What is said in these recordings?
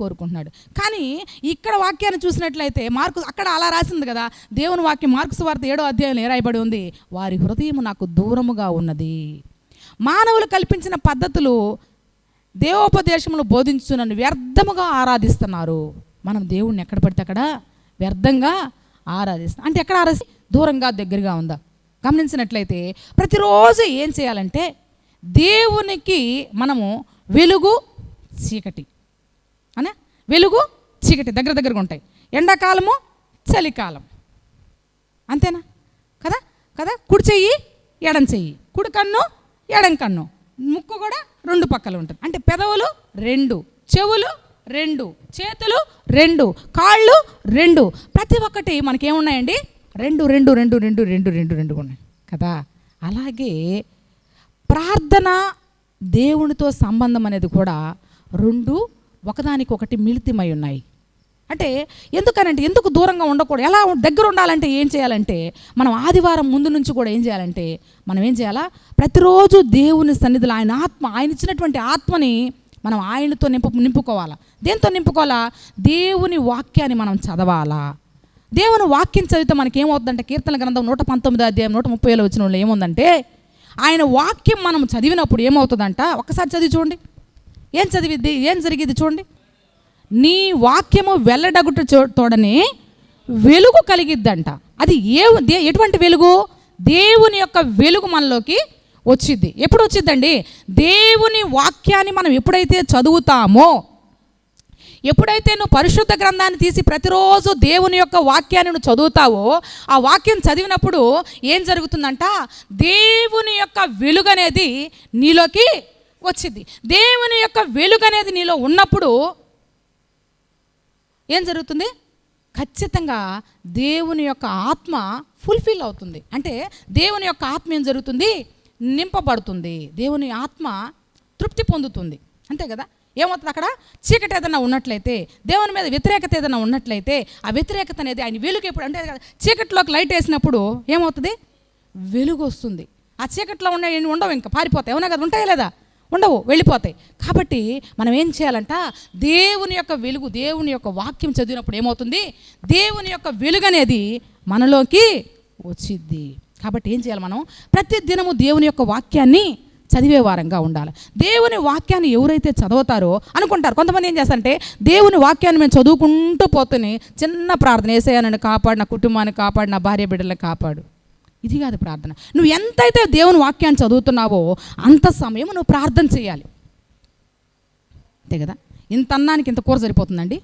కోరుకుంటున్నాడు. కానీ ఇక్కడ వాక్యాన్ని చూసినట్లయితే మార్కు అక్కడ అలా రాసింది కదా దేవుని వాక్యం మార్క్స్ వార్త ఏడో అధ్యాయం ఏరాయబడి ఉంది? వారి హృదయం నాకు దూరముగా ఉన్నది. మానవులు కల్పించిన పద్ధతులు దేవోపదేశములు బోధించు నన్ను వ్యర్థముగా ఆరాధిస్తున్నారు. మనం దేవుణ్ణి ఎక్కడ పడితే అక్కడ వ్యర్థంగా ఆరాధిస్తాం అంటే ఎక్కడ ఆరాధి దూరంగా దగ్గరగా ఉందా? గమనించినట్లయితే ప్రతిరోజు ఏం చేయాలంటే దేవునికి మనము వెలుగు చీకటి. అనే? వెలుగు చీకటి దగ్గర దగ్గరగా ఉంటాయి. ఎండాకాలము చలికాలం. అంతేనా? కదా? కదా? కుడి చెయ్యి ఎడం చెయ్యి. కుడి కన్ను ఎడం కన్ను. ముక్కు కూడా రెండు పక్కలు ఉంటుంది. అంటే పెదవులు రెండు చెవులు రెండు చేతులు రెండు కాళ్ళు రెండు. ప్రతి ఒక్కటి మనకేమున్నాయండి? రెండు రెండు రెండు రెండు రెండు రెండు రెండు ఉన్నాయి. కదా? అలాగే ప్రార్థన దేవునితో సంబంధం అనేది కూడా రెండు ఒకదానికి ఒకటి మిళితమై ఉన్నాయి. అంటే ఎందుకనంటే ఎందుకు దూరంగా ఉండకూడదు? ఎలా దగ్గర ఉండాలంటే ఏం చేయాలంటే మనం ఆదివారం ముందు నుంచి కూడా ఏం చేయాలంటే మనం ఏం చేయాలా? ప్రతిరోజు దేవుని సన్నిధిలో ఆయన ఆత్మ ఆయన ఇచ్చినటువంటి ఆత్మని మనం ఆయనతో నింపు నింపుకోవాలా? దేంతో నింపుకోవాలా? దేవుని వాక్యాన్ని మనం చదవాలా? దేవుని వాక్యం చదివితే మనకి ఏమవుతుందంటే కీర్తన గ్రంథం నూట పంతొమ్మిది అధ్యాయం నూట ముప్పై ఏళ్ళు వచ్చిన వాళ్ళు ఏముందంటే ఆయన వాక్యం మనం చదివినప్పుడు ఏమవుతుందంట? ఒకసారి చదివి చూడండి. ఏం చదివిద్ది? ఏం జరిగిద్ది చూడండి. నీ వాక్యము వెల్లడగుట తోడని వెలుగు కలిగిద్దంట. అది ఏ ఎటువంటి వెలుగు? దేవుని యొక్క వెలుగు మనలోకి వచ్చిద్ది. ఎప్పుడు వచ్చిద్దండి? దేవుని వాక్యాన్ని మనం ఎప్పుడైతే చదువుతామో ఎప్పుడైతే నువ్వు పరిశుద్ధ గ్రంథాన్ని తీసి ప్రతిరోజు దేవుని యొక్క వాక్యాన్ని నువ్వు చదువుతావో ఆ వాక్యం చదివినప్పుడు ఏం జరుగుతుందంట? దేవుని యొక్క వెలుగు అనేది నీలోకి వచ్చింది. దేవుని యొక్క వెలుగు అనేది నీలో ఉన్నప్పుడు ఏం జరుగుతుంది? ఖచ్చితంగా దేవుని యొక్క ఆత్మ ఫుల్ఫిల్ అవుతుంది. అంటే దేవుని యొక్క ఆత్మ ఏం జరుగుతుంది? నింపబడుతుంది. దేవుని ఆత్మ తృప్తి పొందుతుంది. అంతే కదా? ఏమవుతుంది అక్కడ? చీకటి ఏదైనా ఉన్నట్లయితే దేవుని మీద వ్యతిరేకత ఏదైనా ఉన్నట్లయితే ఆ వ్యతిరేకత అనేది ఆయన వెలుగు ఎప్పుడు అంటే కదా, చీకటిలోకి లైట్ వేసినప్పుడు ఏమవుతుంది? వెలుగు వస్తుంది. ఆ చీకట్లో ఉండే ఉండవు ఇంకా పారిపోతాయి. అవునా కదా? ఉంటాయా లేదా? ఉండవు వెళ్ళిపోతాయి. కాబట్టి మనం ఏం చేయాలంట దేవుని యొక్క వెలుగు దేవుని యొక్క వాక్యం చదివినప్పుడు ఏమవుతుంది? దేవుని యొక్క వెలుగు అనేది మనలోకి వచ్చిద్ది. కాబట్టి ఏం చేయాలి మనం? ప్రతి దినము దేవుని యొక్క వాక్యాన్ని చదివే వారంగా ఉండాలి. దేవుని వాక్యాన్ని ఎవరైతే చదువుతారో అనుకుంటారు. కొంతమంది ఏం చేస్తారంటే దేవుని వాక్యాన్ని మేము చదువుకుంటూ పోతేనే చిన్న ప్రార్థన వేసేయా నన్ను కాపాడు నా కుటుంబాన్ని కాపాడు నా భార్య బిడ్డలను కాపాడు. ఇది కాదు ప్రార్థన. నువ్వు ఎంతైతే దేవుని వాక్యాన్ని చదువుతున్నావో అంత సమయం నువ్వు ప్రార్థన చేయాలి. అంతే కదా? ఇంత అన్నానికి ఇంత కూర సరిపోతుందండి?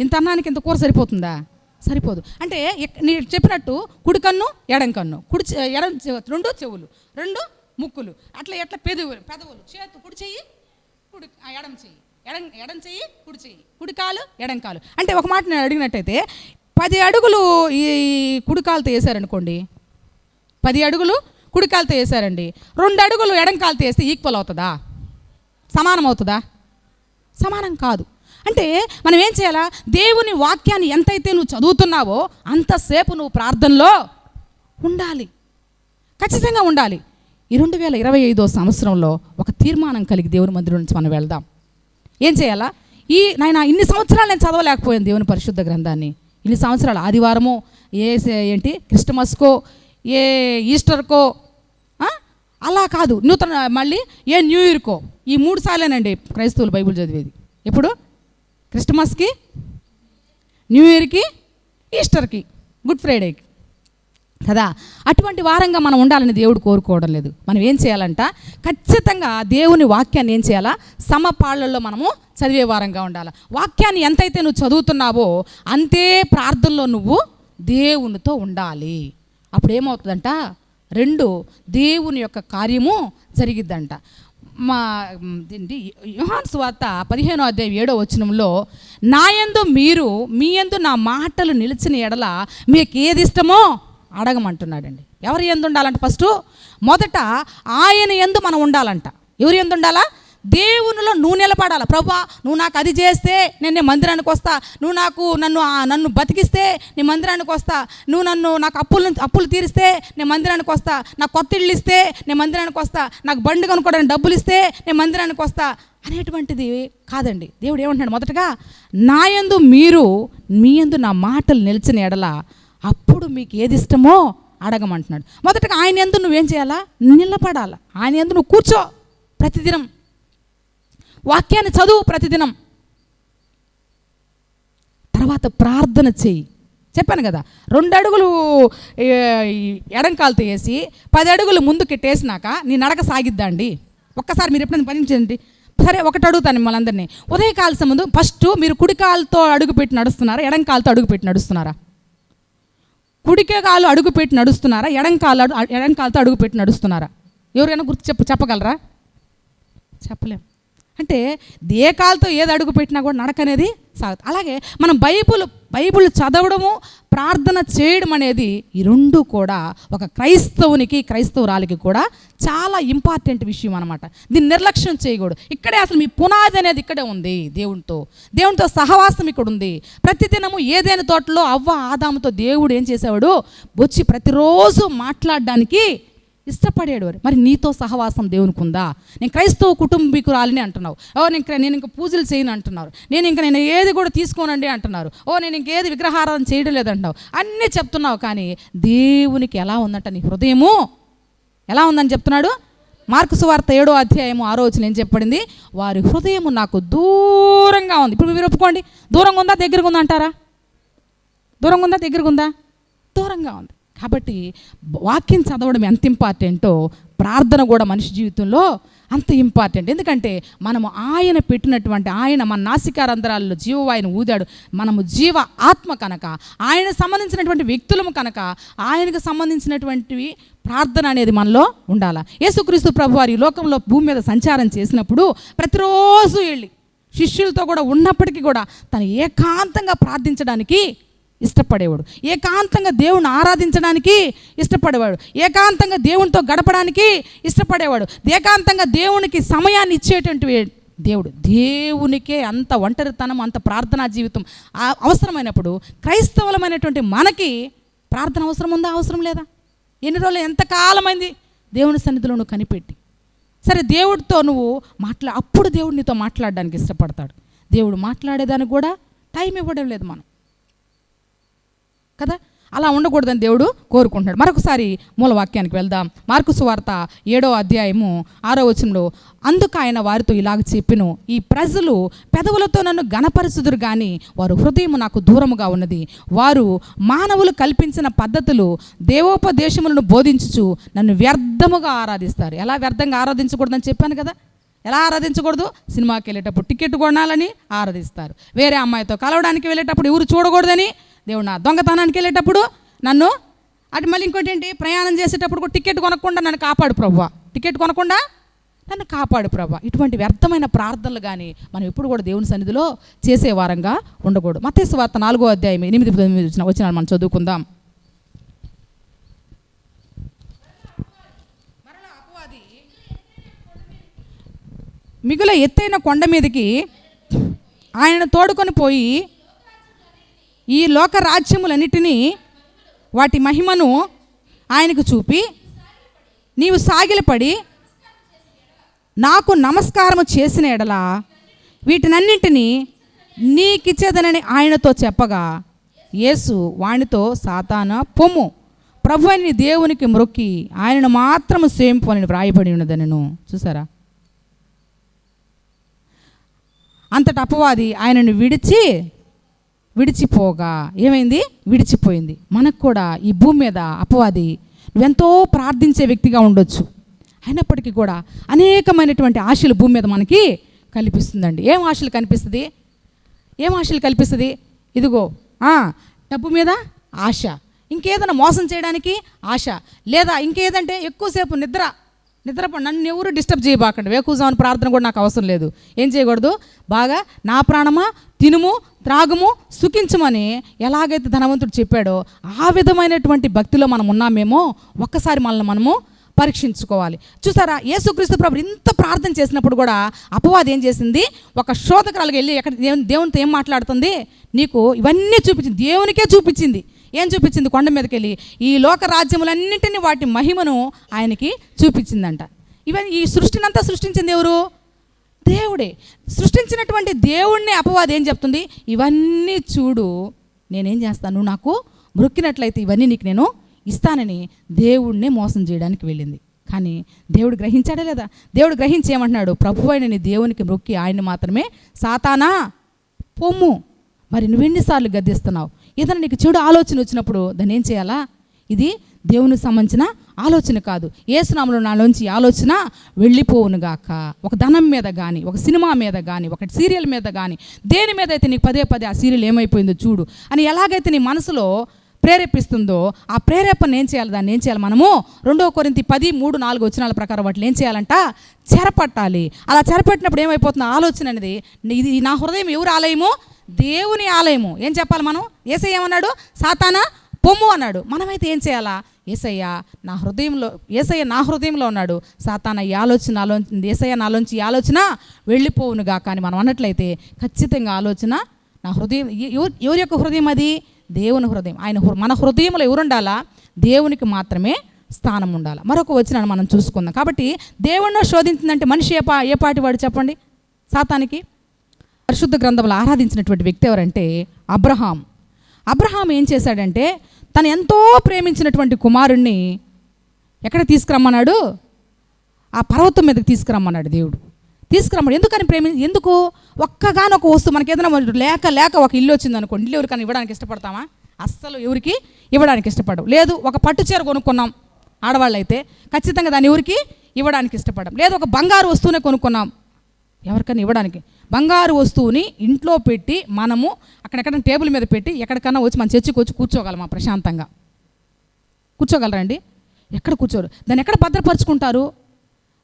ఇంత అన్నానికి ఇంత కూర సరిపోతుందా? సరిపోదు. అంటే ఎక్- నేను చెప్పినట్టు కుడి కన్ను ఎడం కన్ను కుడి ఎడం రెండు చెవులు రెండు ముక్కులు. అట్లా ఎట్లా పెదవులు పెదవులు. చేతు కుడి చెయ్యి కుడి ఎడం చెయ్యి. ఎడం ఎడం చెయ్యి కుడి చెయ్యి. కుడి కాలు ఎడం కాలు. అంటే ఒక మాట నేను అడిగినట్టయితే పది అడుగులు ఈ కుడికాలతో వేసారనుకోండి పది అడుగులు కుడి కాలుతో వేసారండి రెండు అడుగులు ఎడం కాలుతో వేస్తే ఈక్వల్ అవుతుందా? సమానం అవుతుందా? సమానం కాదు. అంటే మనం ఏం చేయాలా? దేవుని వాక్యాన్ని ఎంతైతే నువ్వు చదువుతున్నావో అంతసేపు నువ్వు ప్రార్థనలో ఉండాలి. ఖచ్చితంగా ఉండాలి. ఈ రెండు వేల ఇరవై ఐదో సంవత్సరంలో ఒక తీర్మానం కలిగి దేవుని మందిరం నుంచి మనం వెళ్దాం. ఏం చేయాలా? ఈ నాయన ఇన్ని సంవత్సరాలు నేను చదవలేకపోయాను దేవుని పరిశుద్ధ గ్రంథాన్ని. ఇన్ని సంవత్సరాలు ఆదివారము ఏ ఏంటి? క్రిస్టమస్కో ఏ ఈస్టర్కో? అలా కాదు. నూతన మళ్ళీ ఏ న్యూ ఇయర్కో? ఈ మూడు సార్లేనండి క్రైస్తవులు బైబిల్ చదివేది. ఎప్పుడు? క్రిస్టమస్కి న్యూ ఇయర్కి ఈస్టర్కి గుడ్ ఫ్రైడేకి. కదా? అటువంటి వారంగా మనం ఉండాలని దేవుడు కోరుకోవడం లేదు. మనం ఏం చేయాలంట? ఖచ్చితంగా దేవుని వాక్యాన్ని ఏం చేయాలా? సమపాళ్ళల్లో మనము చదివే వారంగా ఉండాలి. వాక్యాన్ని ఎంతైతే నువ్వు చదువుతున్నావో అంతే ప్రార్థనలో నువ్వు దేవునితో ఉండాలి. అప్పుడు ఏమవుతుందంట రెండు దేవుని యొక్క కార్యము జరిగిద్దంట. మా ఏంటి యుహాన్ స్వార్త పదిహేనో అధ్యాయం ఏడో వచనంలో నాయందు మీరు మీ యందు నా మాటలు నిలిచిన ఎడల మీకు ఏది ఇష్టమో అడగమంటున్నాడండి. ఎవరి ఎందు ఉండాలంట ఫస్ట్? మొదట ఆయన ఎందు మనం ఉండాలంట. ఎవరి ఎందు ఉండాలా? దేవునిలో నువ్వు నిలబడాలి? ప్రభా నువ్వు నాకు అది చేస్తే నేను నీ మందిరానికి వస్తా. నువ్వు నాకు నన్ను నన్ను బతికిస్తే నీ మందిరానికి వస్తా. నువ్వు నన్ను నాకు అప్పులు అప్పులు తీరిస్తే నేను మందిరానికి వస్తా. నాకు కొత్త ఇళ్ళు ఇస్తే నేను మందిరానికి వస్తా. నాకు బండి కొనుక్కోవడానికి డబ్బులు ఇస్తే నేను మందిరానికి వస్తా. అనేటువంటిది కాదండి. దేవుడు ఏమంటున్నాడు మొదటగా నా యందు మీరు మీ యందు నా మాటలు నిలిచిన ఎడల అప్పుడు మీకు ఏది ఇష్టమో అడగమంటున్నాడు. మొదటగా ఆయన ఎందు నువ్వేం చేయాలా? నిలబడాలా. ఆయన ఎందు నువ్వు కూర్చో ప్రతిదినం. వాక్యాన్ని చదువు ప్రతిదినం. తర్వాత ప్రార్థన చెయ్యి చెప్పాను కదా రెండు అడుగులు ఏ, వేసి పది అడుగులు ముందుకెట్టేసినాక నీ నడక సాగిద్దా అండి? ఒక్కసారి మీరు ఎప్పుడైనా పనిచేయండి సరే ఒకటి అడుగుతాను మిమ్మల్ని అందరినీ. ఉదయకాల ముందు ఫస్ట్ మీరు కుడికాలతో అడుగుపెట్టి అడుగు పెట్టి నడుస్తున్నారా ఎడంకాలతో అడుగుపెట్టి నడుస్తున్నారా? కుడికే కాలు అడుగు పెట్టి నడుస్తున్నారా ఎడంకాలు అడు- ఎడం నడుస్తున్నారా? ఎవరైనా గుర్తు చెప్ప చెప్పగలరా? చెప్పలేం. అంటే ఏ ఏది అడుగు పెట్టినా కూడా నడక అనేది సాగుతుంది అలాగే మనం బైబుల్ బైబుల్ చదవడము ప్రార్థన చేయడం అనేది ఈ రెండు కూడా ఒక క్రైస్తవునికి క్రైస్తవురాలికి కూడా చాలా ఇంపార్టెంట్ విషయం అనమాట దీన్ని నిర్లక్ష్యం చేయకూడదు. ఇక్కడే అసలు మీ పునాది అనేది ఇక్కడే ఉంది దేవునితో. దేవునితో సహవాసం ఇక్కడ ఉంది. ప్రతిదినము ఏదైనా తోటలో అవ్వ ఆదాముతో దేవుడు ఏం చేసేవాడు? వచ్చి ప్రతిరోజు మాట్లాడడానికి ఇష్టపడేవారు మరి నీతో సహవాసం దేవునికి ఉందా నేను క్రైస్తవ కుటుంబీకురాలని అంటున్నావు. ఓ నేను నేను ఇంకా పూజలు చేయను అంటున్నారు. నేను ఇంకా నేను ఏది కూడా తీసుకోనండి అంటున్నారు. ఓ నేను ఇంకేది విగ్రహారాధన చేయడం లేదంటున్నావు. అన్నీ చెప్తున్నావు కానీ దేవునికి ఎలా ఉందంట నీ హృదయము? ఎలా ఉందని చెప్తున్నాడు? మార్కు సువార్త ఏడో అధ్యాయము ఆరో వచ్చిన ఏం చెప్పడింది వారి హృదయము నాకు దూరంగా ఉంది. ఇప్పుడు మీరు ఒప్పుకోండి. దూరంగా ఉందా దగ్గరగా ఉందా అంటారా? దూరంగా ఉందా దగ్గరగా ఉందా దూరంగా ఉంది. కాబట్టి వాక్యం చదవడం ఎంత ఇంపార్టెంటో ప్రార్థన కూడా మనిషి జీవితంలో అంత ఇంపార్టెంట్. ఎందుకంటే మనము ఆయన పెట్టినటువంటి ఆయన మన నాసికారంధ్రాల్లో జీవవాయుని ఊదాడు. మనము జీవ ఆత్మ కనుక ఆయన సంబంధించినటువంటి వ్యక్తులము కనుక ఆయనకు సంబంధించినటువంటివి ప్రార్థన అనేది మనలో ఉండాల. యేసుక్రీస్తు ప్రభు వారి లోకంలో భూమి మీద సంచారం చేసినప్పుడు ప్రతిరోజు వెళ్ళి శిష్యులతో కూడా ఉన్నప్పటికీ కూడా తను ఏకాంతంగా ప్రార్థించడానికి ఇష్టపడేవాడు. ఏకాంతంగా దేవుని ఆరాధించడానికి ఇష్టపడేవాడు. ఏకాంతంగా దేవునితో గడపడానికి ఇష్టపడేవాడు. ఏకాంతంగా దేవునికి సమయాన్ని ఇచ్చేటువంటి దేవుడు. దేవునికే అంత ఒంటరితనం అంత ప్రార్థనా జీవితం అవసరమైనప్పుడు క్రైస్తవులమైనటువంటి మనకి ప్రార్థన అవసరం ఉందా అవసరం లేదా? ఎన్ని రోజులు ఎంత కాలమైంది? దేవుని సన్నిధిలో నువ్వు కనిపెట్టి. సరే దేవుడితో నువ్వు మాట్లా అప్పుడు దేవుడు నీతో మాట్లాడడానికి ఇష్టపడతాడు. దేవుడు మాట్లాడేదానికి కూడా టైం ఇవ్వడం లేదు మనం. కదా? అలా ఉండకూడదని దేవుడు కోరుకుంటున్నాడు. మరొకసారి మూలవాక్యానికి వెళ్దాం. మార్కు సువార్త ఏడో అధ్యాయము ఆరో వచనంలో అందుకు ఆయన వారితో ఇలాగ చెప్పిను ఈ ప్రజలు పెదవులతో నన్ను గణపరచుదురు కానీ వారు హృదయం నాకు దూరముగా ఉన్నది. వారు మానవులు కల్పించిన పద్ధతులు దేవోపదేశములను బోధించుచు నన్ను వ్యర్థముగా ఆరాధిస్తారు. ఎలా వ్యర్థంగా ఆరాధించకూడదని చెప్పాను కదా? ఎలా ఆరాధించకూడదు? సినిమాకి వెళ్ళేటప్పుడు టికెట్ కొనాలని ఆరాధిస్తారు. వేరే అమ్మాయితో కలవడానికి వెళ్ళేటప్పుడు ఎవరు చూడకూడదని దేవుడు నా దొంగతనానికి వెళ్ళేటప్పుడు నన్ను అటు మళ్ళీ ఇంకోటి ఏంటి? ప్రయాణం చేసేటప్పుడు కూడా టికెట్ కొనకుండా నన్ను కాపాడు ప్రభా టికెట్ కొనకుండా నన్ను కాపాడు ప్రభా ఇటువంటి వ్యర్థమైన ప్రార్థనలు కానీ మనం ఎప్పుడు కూడా దేవుని సన్నిధిలో చేసే వారంగా ఉండకూడదు. మతేసు వార్త నాలుగో అధ్యాయం ఎనిమిది తొమ్మిది వచ్చిన వచ్చిన మనం చదువుకుందాం. మిగుల ఎత్తైన కొండ మీదకి ఆయన తోడుకొని పోయి ఈ లోక రాజ్యములన్నిటినీ వాటి మహిమను ఆయనకు చూపి నీవు సాగిలపడి నాకు నమస్కారము చేసిన ఎడల వీటినన్నింటినీ నీకిచ్చేదనని ఆయనతో చెప్పగా యేసు వానితో సాతాన పొమ్ము. ప్రభు అని దేవునికి మ్రొక్కి ఆయనను మాత్రము సేంపు అని వ్రాయబడి ఉన్నదనను. చూసారా? అంతట అపవాది ఆయనను విడిచి విడిచిపోగా. ఏమైంది? విడిచిపోయింది. మనకు కూడా ఈ భూమి మీద అపవాది నువ్వెంతో ప్రార్థించే వ్యక్తిగా ఉండొచ్చు. అయినప్పటికీ కూడా అనేకమైనటువంటి ఆశలు భూమి మీద మనకి కల్పిస్తుందండి. ఏం ఆశలు కనిపిస్తుంది? ఏం ఆశలు కల్పిస్తుంది? ఇదిగో డబ్బు మీద ఆశ. ఇంకేదైనా మోసం చేయడానికి ఆశ. లేదా ఇంకేదంటే ఎక్కువసేపు నిద్ర నిద్రపో నన్ను ఎవరు డిస్టర్బ్ చేయబాకండి. వేకూజామని ప్రార్థన కూడా నాకు అవసరం లేదు. ఏం చేయకూడదు? బాగా నా ప్రాణమా? తినుము త్రాగుము సుఖించమని ఎలాగైతే ధనవంతుడు చెప్పాడో ఆ విధమైనటువంటి భక్తిలో మనం ఉన్నామేమో ఒక్కసారి మనల్ని మనము పరీక్షించుకోవాలి. చూసారా? యేసుక్రీస్తు ప్రభు ఇంత ప్రార్థన చేసినప్పుడు కూడా అపవాది ఏం చేసింది? ఒక శోధకురాలుగా వెళ్ళి ఎక్కడ దేవుని దేవునితో ఏం మాట్లాడుతుంది? నీకు ఇవన్నీ చూపించింది. దేవునికే చూపించింది. ఏం చూపించింది కొండ మీదకి వెళ్ళి ఈ లోక రాజ్యములన్నింటినీ వాటి మహిమను ఆయనకి చూపించిందంట. ఇవన్నీ ఈ సృష్టినంతా సృష్టించింది ఎవరు? దేవుడే. సృష్టించినటువంటి దేవుణ్ణి అపవాది ఏం చెప్తుంది? ఇవన్నీ చూడు నేనేం చేస్తాను? నువ్వు నాకు మృక్కినట్లయితే ఇవన్నీ నీకు నేను ఇస్తానని దేవుణ్ణి మోసం చేయడానికి వెళ్ళింది. కానీ దేవుడు గ్రహించాడే లేదా? దేవుడు గ్రహించి ఏమంటున్నాడు? ప్రభు అయిన దేవునికి మొక్కి ఆయన్ని మాత్రమే. సాతానా పొమ్ము. మరి నువ్వెన్నిసార్లు గద్దిస్తున్నావు? ఏదైనా నీకు చెడు ఆలోచన వచ్చినప్పుడు దాన్ని ఏం చేయాలా? ఇది దేవునికి సంబంధించిన ఆలోచన కాదు. ఏసునామలో నాలోంచి ఆలోచన వెళ్ళిపోవునుగాక ఒక ధనం మీద కానీ ఒక సినిమా మీద కానీ ఒక సీరియల్ మీద కానీ దేని మీద అయితే నీకు పదే పదే ఆ సీరియల్ ఏమైపోయిందో చూడు. అని ఎలాగైతే నీ మనసులో ప్రేరేపిస్తుందో ఆ ప్రేరేపణ ఏం చేయాలి? దాన్ని ఏం చేయాలి మనము? రెండవ కొరింతి పది మూడు నాలుగు వచ్చినాల ప్రకారం వాటిని ఏం చేయాలంట? చెరపట్టాలి. అలా చెరపట్టినప్పుడు ఏమైపోతుంది? ఆలోచన అనేది ఇది నా హృదయం ఎవరు ఆలయము దేవుని ఆలయము. ఏం చెప్పాలి మనం? ఏసయ్య ఏమన్నాడు? సాతాన పొమ్ము అన్నాడు. మనమైతే ఏం చేయాలా? ఏసయ్య నా హృదయంలో ఏసయ్య నా హృదయంలో ఉన్నాడు. సాతాన ఈ ఆలోచన ఆలో ఏసయ్య నాలోంచి ఈ ఆలోచన వెళ్ళిపోవునుగా కానీ మనం అన్నట్లయితే ఖచ్చితంగా ఆలోచన నా హృదయం ఎవరి యొక్క హృదయం అది? దేవుని హృదయం. ఆయన హృ- మన హృదయంలో ఎవరుండాలా? దేవునికి మాత్రమే స్థానం ఉండాలి. మరొక వచ్చినాన్ని మనం చూసుకుందాం. కాబట్టి దేవుణ్ణి శోధించిందంటే మనిషి ఏ పా ఏ పాటి వాడు చెప్పండి? సాతానికి? పరిశుద్ధ గ్రంథంలో ఆరాధించినటువంటి వ్యక్తి ఎవరంటే అబ్రహాం. అబ్రహాం ఏం చేశాడంటే తను ఎంతో ప్రేమించినటువంటి కుమారుణ్ణి ఎక్కడ తీసుకురమ్మన్నాడు? ఆ పర్వతం మీదకి తీసుకురమ్మన్నాడు దేవుడు. తీసుకురమ్మడు ఎందుకని ప్రేమి ఎందుకు? ఒక్కగానొక వస్తువు మనకి ఏదైనా లేక లేక ఒక ఇల్లు వచ్చింది అనుకోండి. ఇల్లు ఎవరికైనా ఇవ్వడానికి ఇష్టపడతామా? అస్సలు ఎవరికి ఇవ్వడానికి ఇష్టపడవు. లేదు ఒక పట్టు చీర కొనుక్కున్నాం ఆడవాళ్ళు అయితే ఖచ్చితంగా దాన్ని ఎవరికి ఇవ్వడానికి ఇష్టపడం లేదు ఒక బంగారు వస్తువునే కొనుక్కున్నాం. ఎవరికైనా ఇవ్వడానికి. బంగారు వస్తువుని ఇంట్లో పెట్టి మనము అక్కడెక్కడ టేబుల్ మీద పెట్టి ఎక్కడికన్నా వచ్చి మన చర్చికి వచ్చి కూర్చోగలమా ప్రశాంతంగా? కూర్చోగలరండి ఎక్కడ కూర్చోరు? దాన్ని ఎక్కడ భద్రపరుచుకుంటారు?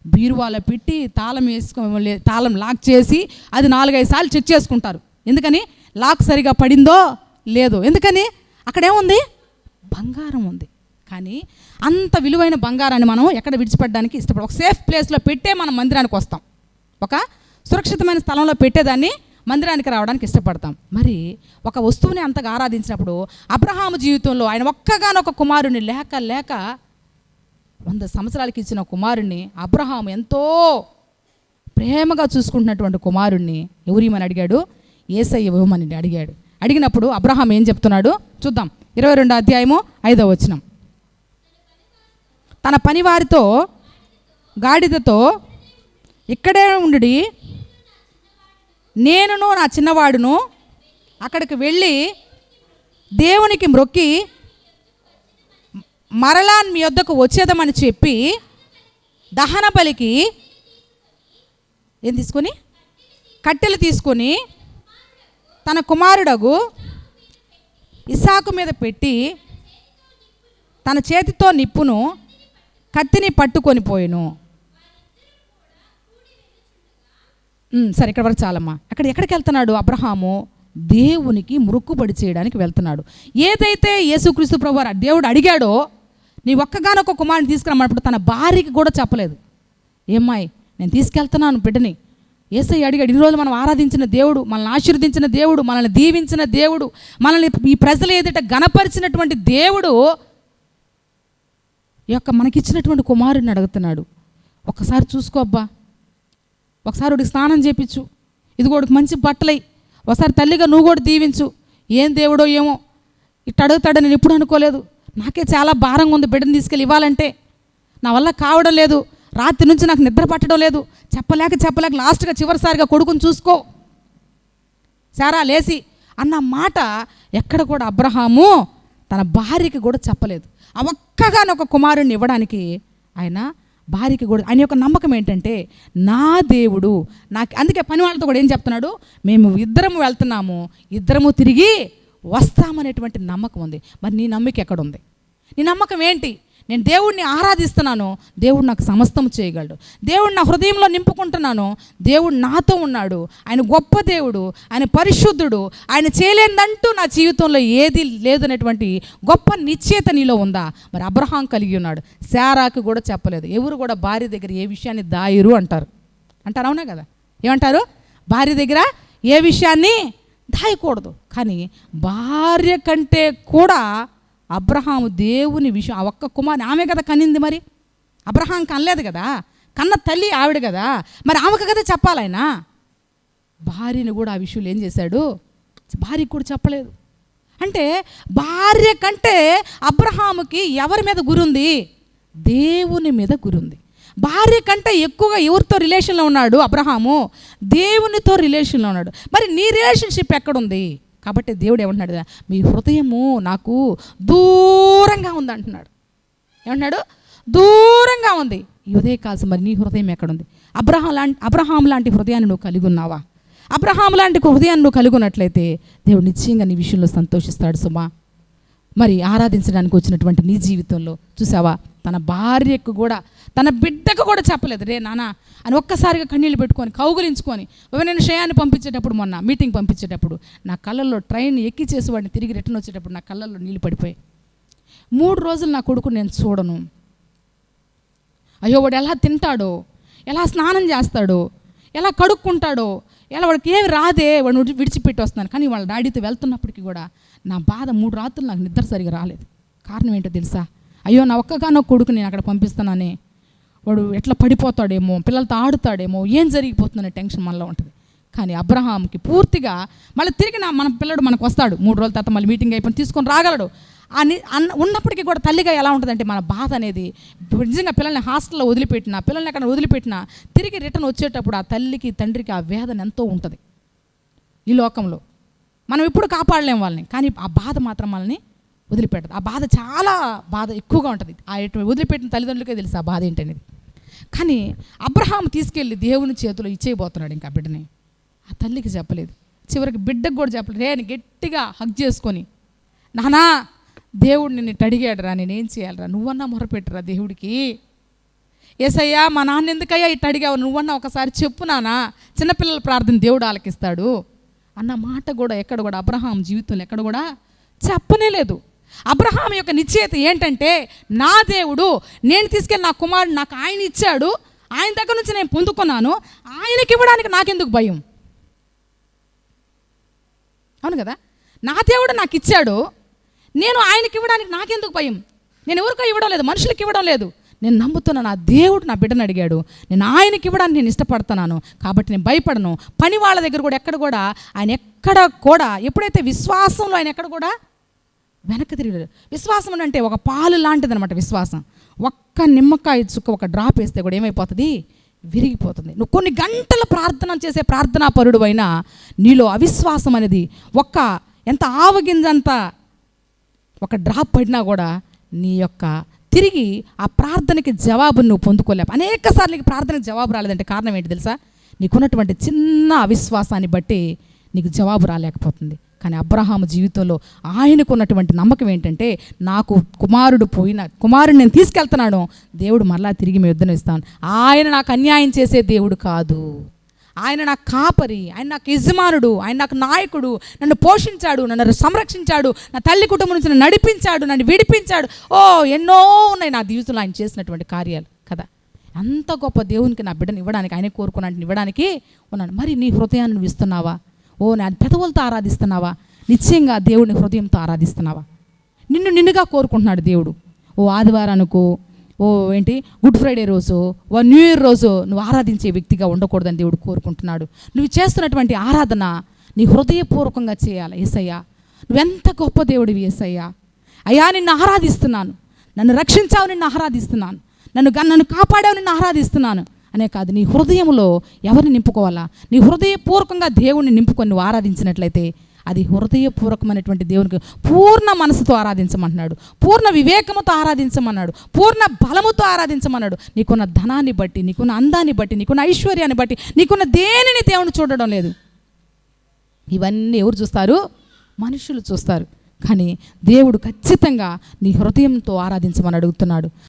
బీరువాలో పెట్టి తాళం వేసుకో తాళం లాక్ చేసి అది నాలుగైదు సార్లు చెక్ చేసుకుంటారు. ఎందుకని? లాక్ సరిగా పడిందో లేదో. ఎందుకని? అక్కడేముంది? బంగారం ఉంది. కానీ అంత విలువైన బంగారాన్ని మనం ఎక్కడ విడిచిపెట్టడానికి ఇష్టపడ ఒక సేఫ్ ప్లేస్లో పెట్టే మనం మందిరానికి వస్తాం. ఒక సురక్షితమైన స్థలంలో పెట్టేదాన్ని మందిరానికి రావడానికి ఇష్టపడతాం. మరి ఒక వస్తువుని అంతగా ఆరాధించినప్పుడు అబ్రహాము జీవితంలో ఆయన ఒక్కగానొక కుమారుని లేక లేక వంద సంవత్సరాలకి ఇచ్చిన కుమారుణ్ణి అబ్రహాం ఎంతో ప్రేమగా చూసుకుంటున్నటువంటి కుమారుణ్ణి ఎవరిమని అడిగాడు? ఏసయ్య ఇవ్వమని అడిగాడు? అడిగినప్పుడు అబ్రహాం ఏం చెప్తున్నాడు? చూద్దాం. ఇరవై రెండో అధ్యాయము ఐదో వచనం. తన పనివారితో గాడిదతో ఇక్కడే ఉండి నేనును నా చిన్నవాడును అక్కడికి వెళ్ళి దేవునికి మ్రొక్కి మరలా మీ వద్దకు వచ్చేదమని చెప్పి దహన బలికి ఏం తీసుకొని? కట్టెలు తీసుకొని తన కుమారుడగు ఇసాకు మీద పెట్టి తన చేతితో నిప్పును కత్తిని పట్టుకొని పోయిను. సరే ఇక్కడ వరకు చాలమ్మా. అక్కడ ఎక్కడికి వెళ్తున్నాడు అబ్రహాము? దేవునికి మురుక్కుబడి చేయడానికి వెళ్తున్నాడు. ఏదైతే యేసుక్రీస్తు ప్రభు దేవుడు అడిగాడో నీ ఒక్కగానొక్క కుమారుని తీసుకురమ్మన్నప్పుడు తన భార్యకి కూడా చెప్పలేదు. ఏమ్మాయి నేను తీసుకెళ్తున్నాను బిడ్డని. ఏసై అడిగాడు ఇన్ని రోజులు మనం ఆరాధించిన దేవుడు మనల్ని ఆశీర్వదించిన దేవుడు మనల్ని దీవించిన దేవుడు మనల్ని ఈ ప్రజలు ఏదైతే గణపరిచినటువంటి దేవుడు ఈ యొక్క మనకిచ్చినటువంటి కుమారుడిని అడుగుతున్నాడు. ఒక్కసారి చూసుకో అబ్బా. ఒకసారి వాడికి స్నానం చేపించు. ఇది కూడా మంచి బట్టలై. ఒకసారి తల్లిగా నువ్వు కూడా దీవించు. ఏం దేవుడో ఏమో. ఇట్ట అడుగుతాడని నేను ఎప్పుడు అనుకోలేదు. నాకే చాలా భారంగా ఉంది బిడ్డను తీసుకెళ్ళి ఇవ్వాలంటే. నా వల్ల కావడం లేదు. రాత్రి నుంచి నాకు నిద్ర పట్టడం లేదు. చెప్పలేక చెప్పలేక లాస్ట్గా చివరిసారిగా కొడుకుని చూసుకో. సారా లేసి అన్న మాట ఎక్కడ కూడా అబ్రహాము తన భార్యకి కూడా చెప్పలేదు. ఆ ఒక్కగాని ఒక కుమారుణ్ణి ఇవ్వడానికి ఆయన భార్యకి కూడా ఆయన యొక్క నమ్మకం ఏంటంటే నా దేవుడు నాకు అందుకే పని వాళ్ళతో కూడా ఏం చెప్తున్నాడు? మేము ఇద్దరము వెళ్తున్నాము ఇద్దరము తిరిగి వస్తామనేటువంటి నమ్మకం ఉంది. మరి నీ నమ్మకం ఎక్కడ ఉంది నీ నమ్మకం ఏంటి? నేను దేవుణ్ణి ఆరాధిస్తున్నాను దేవుడు నాకు సమస్తం చేయగలడు. దేవుడు నా హృదయంలో నింపుకుంటున్నాను దేవుడు నాతో ఉన్నాడు. ఆయన గొప్ప దేవుడు ఆయన పరిశుద్ధుడు ఆయన చేయలేదంటూ నా జీవితంలో ఏది లేదనేటువంటి గొప్ప నిశ్చేత నీలో ఉందా? మరి అబ్రహాం కలిగి ఉన్నాడు. శారాకు కూడా చెప్పలేదు. ఎవరు కూడా భార్య దగ్గర ఏ విషయాన్ని దాయరు అంటారు. అంటారు అవునా కదా? ఏమంటారు? భార్య దగ్గర ఏ విషయాన్ని దాయకూడదు. కానీ భార్య కంటే కూడా అబ్రహాము దేవుని విషయం ఆ ఒక్క కుమారుని ఆమె కదా కనింది మరి? అబ్రహాం కనలేదు కదా? కన్న తల్లి ఆవిడ కదా? మరి ఆమెకు కదా చెప్పాలైనా భార్యని కూడా ఆ విషయంలో ఏం చేశాడు? భార్యకు కూడా చెప్పలేదు. అంటే భార్య కంటే అబ్రహాముకి ఎవరి మీద గురుంది దేవుని మీద గురుంది భార్య కంటే ఎక్కువగా ఎవరితో రిలేషన్లో ఉన్నాడు అబ్రహాము? దేవునితో రిలేషన్లో ఉన్నాడు. మరి నీ రిలేషన్షిప్ ఎక్కడుంది? కాబట్టి దేవుడు ఏమంటున్నాడు మీ హృదయము నాకు దూరంగా ఉంది అంటున్నాడు. ఏమంటున్నాడు? దూరంగా ఉంది. ఈ కాదు మరి నీ హృదయం ఎక్కడుంది? అబ్రహాం లాంటి అబ్రహాం లాంటి హృదయాన్ని నువ్వు కలిగి ఉన్నావా? అబ్రహాం లాంటి హృదయాన్ని నువ్వు కలిగి ఉన్నట్లయితే దేవుడు నిశ్చయంగా నీ విషయంలో సంతోషిస్తాడు సుమా. మరి ఆరాధించడానికి వచ్చినటువంటి నీ జీవితంలో చూసావా? తన భార్యకు కూడా తన బిడ్డకు కూడా చెప్పలేదు. రే నాన్న అని ఒక్కసారిగా కన్నీళ్ళు పెట్టుకొని కౌగులించుకొని నేను షయాన్ని పంపించేటప్పుడు మొన్న మీటింగ్ పంపించేటప్పుడు నా కళ్ళల్లో ట్రైన్ ఎక్కి చేసి వాడిని తిరిగి రిటర్న్ వచ్చేటప్పుడు నా కళ్ళల్లో నీళ్ళు పడిపోయాయి. మూడు రోజులు నా కొడుకు నేను చూడను. అయ్యో వాడు ఎలా తింటాడో ఎలా స్నానం చేస్తాడో ఎలా కడుక్కుంటాడో ఎలా వాడికి ఏమి రాదే వాడిని విడిచి- విడిచిపెట్టి వస్తున్నాను కానీ వాళ్ళ డాడీతో వెళ్తున్నప్పటికీ కూడా నా బాధ మూడు రాత్రులు నాకు నిద్ర సరిగా రాలేదు. కారణం ఏంటో తెలుసా? అయ్యో నా ఒక్కగానో కొడుకు నేను అక్కడ పంపిస్తానని వాడు ఎట్లా పడిపోతాడేమో పిల్లలతో ఆడుతాడేమో ఏం జరిగిపోతుందనే టెన్షన్ మనలో ఉంటుంది. కానీ అబ్రహాంకి పూర్తిగా మళ్ళీ తిరిగి నా మన పిల్లడు మనకు వస్తాడు. మూడు రోజుల తర్వాత మళ్ళీ మీటింగ్ అయిపోయి తీసుకొని రాగలడు. అని అన్న ఉన్నప్పటికీ కూడా తల్లిగా ఎలా ఉంటుందంటే మన బాధ అనేది నిజంగా పిల్లల్ని హాస్టల్లో వదిలిపెట్టినా పిల్లల్ని ఎక్కడ వదిలిపెట్టినా తిరిగి రిటర్న్ వచ్చేటప్పుడు ఆ తల్లికి తండ్రికి ఆ వేదన ఎంతో ఉంటుంది. ఈ లోకంలో. మనం ఎప్పుడు కాపాడలేం వాళ్ళని. కానీ ఆ బాధ మాత్రం మనల్ని వదిలిపెట్టదు. ఆ బాధ చాలా బాధ ఎక్కువగా ఉంటుంది. ఆ ఎటు వదిలిపెట్టిన తల్లిదండ్రులకే తెలుసు ఆ బాధ ఏంటనేది. కానీ అబ్రహాం తీసుకెళ్ళి దేవుని చేతిలో ఇచ్చేయబోతున్నాడు ఇంకా బిడ్డని. ఆ తల్లికి చెప్పలేదు. చివరికి బిడ్డకు కూడా చెప్పలేదు. రే అని గట్టిగా హగ్ చేసుకొని నానా దేవుడు నిన్ను అడిగాడురా నేనేం చేయాలరా? నువ్వన్నా మొరపెట్టురా దేవుడికి? ఏసయ్యా మా నాన్న ఎందుకయ్యా ఇట్ట అడిగావు? నువ్వన్నా ఒకసారి చెప్పు నానా. చిన్నపిల్లల ప్రార్థన దేవుడు ఆలకిస్తాడు. అన్న మాట కూడా ఎక్కడ కూడా అబ్రహాం జీవితంలో ఎక్కడ కూడా చెప్పనే లేదు. అబ్రహాం యొక్క నిశ్చయత ఏంటంటే నా దేవుడు నేను తీసుకెళ్ళి నా కుమారుడు నాకు ఆయన ఇచ్చాడు ఆయన దగ్గర నుంచి నేను పొందుకున్నాను ఆయనకి ఇవ్వడానికి నాకెందుకు భయం? అవును కదా? నా దేవుడు నాకు ఇచ్చాడు నేను ఆయనకి ఇవ్వడానికి నాకెందుకు భయం? నేను ఎవరికో ఇవ్వడం లేదు మనుషులకి ఇవ్వడం లేదు. నేను నమ్ముతున్నా నా దేవుడు నా బిడ్డను అడిగాడు నేను ఆయనకి ఇవ్వడానికి నేను ఇష్టపడుతున్నాను కాబట్టి నేను భయపడను. పని వాళ్ళ దగ్గర కూడా ఎక్కడ కూడా ఆయన ఎక్కడ కూడా ఎప్పుడైతే విశ్వాసంలో ఆయన ఎక్కడ కూడా వెనక్కి తిరిగి విశ్వాసం అంటే ఒక పాలు లాంటిది అనమాట విశ్వాసం. ఒక్క నిమ్మకాయ చుక్క ఒక డ్రాప్ వేస్తే కూడా ఏమైపోతుంది? విరిగిపోతుంది. నువ్వు కొన్ని గంటల ప్రార్థన చేసే ప్రార్థనా పరుడు అయినా నీలో అవిశ్వాసం అనేది ఒక్క ఎంత ఆవగింజంత ఒక డ్రాప్ పడినా కూడా నీ యొక్క తిరిగి ఆ ప్రార్థనకి జవాబు నువ్వు పొందుకోలేవు. అనేక సార్లు నీకు ప్రార్థనకి జవాబు రాలేదంటే కారణం ఏంటి తెలుసా? నీకున్నటువంటి చిన్న అవిశ్వాసాన్ని బట్టి నీకు జవాబు రాలేకపోతుంది. కానీ అబ్రహాము జీవితంలో ఆయనకు ఉన్నటువంటి నమ్మకం ఏంటంటే నాకు కుమారుడు పోయిన కుమారుడు నేను తీసుకెళ్తున్నాను దేవుడు మరలా తిరిగి మీ యుద్ధం ఇస్తాను. ఆయన నాకు అన్యాయం చేసే దేవుడు కాదు. ఆయన నాకు కాపరి ఆయన నాకు యజమానుడు ఆయన నాకు నాయకుడు నన్ను పోషించాడు నన్ను సంరక్షించాడు నా తల్లి కుటుంబం నుంచి నన్ను నడిపించాడు నన్ను విడిపించాడు. ఓ ఎన్నో ఉన్నాయి నా జీవితంలో ఆయన చేసినటువంటి కార్యాలు కదా. అంత గొప్ప దేవునికి నా బిడ్డను ఇవ్వడానికి ఆయన కోరుకున్నాడు ఇవ్వడానికి ఉన్నాను. మరి నీ హృదయాన్ని నువ్వు ఇస్తున్నావా? ఓ నా పెదవులతో ఆరాధిస్తున్నావా? నిశ్చయంగా దేవుడిని హృదయంతో ఆరాధిస్తున్నావా? నిన్ను నిన్నుగా కోరుకుంటున్నాడు దేవుడు. ఓ ఆదివారానికో ఓ ఏంటి గుడ్ ఫ్రైడే రోజు ఓ న్యూ ఇయర్ రోజు నువ్వు ఆరాధించే వ్యక్తిగా ఉండకూడదని దేవుడు కోరుకుంటున్నాడు. నువ్వు చేస్తున్నటువంటి ఆరాధన నీ హృదయపూర్వకంగా చేయాలి ఏసయ్యా. నువ్వెంత గొప్ప దేవుడివి ఏసయ్యా. అయ్యా నిన్ను ఆరాధిస్తున్నాను. నన్ను రక్షించావు నిన్ను ఆరాధిస్తున్నాను. నన్ను నన్ను కాపాడావు నిన్ను ఆరాధిస్తున్నాను. అనే కాదు నీ హృదయంలో ఎవరిని నింపుకోవాలా? నీ హృదయపూర్వకంగా దేవుణ్ణి నింపుకొని నువ్వు ఆరాధించినట్లయితే అది హృదయపూర్వకమైనటువంటి దేవునికి పూర్ణ మనసుతో ఆరాధించమన్నాడు పూర్ణ వివేకముతో ఆరాధించమన్నాడు. పూర్ణ బలముతో ఆరాధించమన్నాడు. నీకున్న ధనాన్ని బట్టి నీకున్న అందాన్ని బట్టి నీకున్న ఐశ్వర్యాన్ని బట్టి నీకున్న దేనిని దేవుని చూడడం లేదు. ఇవన్నీ ఎవరు చూస్తారు? మనుషులు చూస్తారు. కానీ దేవుడు ఖచ్చితంగా నీ హృదయంతో ఆరాధించమని అడుగుతున్నాడు.